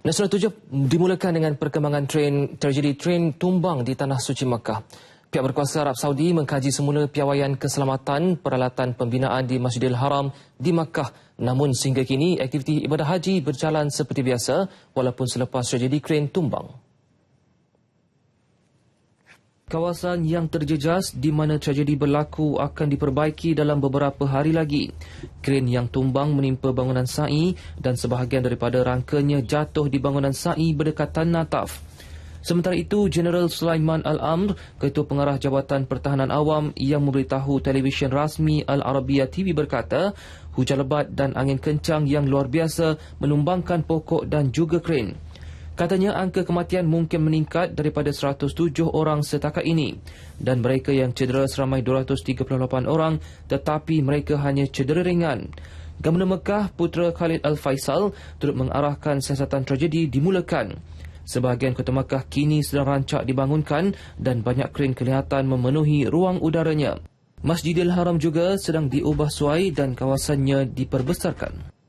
Nasional Tujuh dimulakan dengan perkembangan train terjadi train tumbang di Tanah Suci Makkah. Pihak berkuasa Arab Saudi mengkaji semula piawaian keselamatan peralatan pembinaan di Masjidil Haram di Makkah. Namun sehingga kini aktiviti ibadah haji berjalan seperti biasa walaupun selepas tragedi train tumbang. Kawasan yang terjejas di mana tragedi berlaku akan diperbaiki dalam beberapa hari lagi. Kren yang tumbang menimpa bangunan SAI dan sebahagian daripada rangkanya jatuh di bangunan SAI berdekatan Nataf. Sementara itu, Jeneral Sulaiman Al-Amr, Ketua Pengarah Jabatan Pertahanan Awam yang memberitahu televisyen rasmi Al-Arabiya TV berkata, hujan lebat dan angin kencang yang luar biasa menumbangkan pokok dan juga kren. Katanya angka kematian mungkin meningkat daripada 107 orang setakat ini dan mereka yang cedera seramai 238 orang tetapi mereka hanya cedera ringan. Gubernur Mekah Putra Khalid Al-Faisal turut mengarahkan siasatan tragedi dimulakan. Sebahagian kota Mekah kini sedang rancak dibangunkan dan banyak kren kelihatan memenuhi ruang udaranya. Masjidil Haram juga sedang diubah suai dan kawasannya diperbesarkan.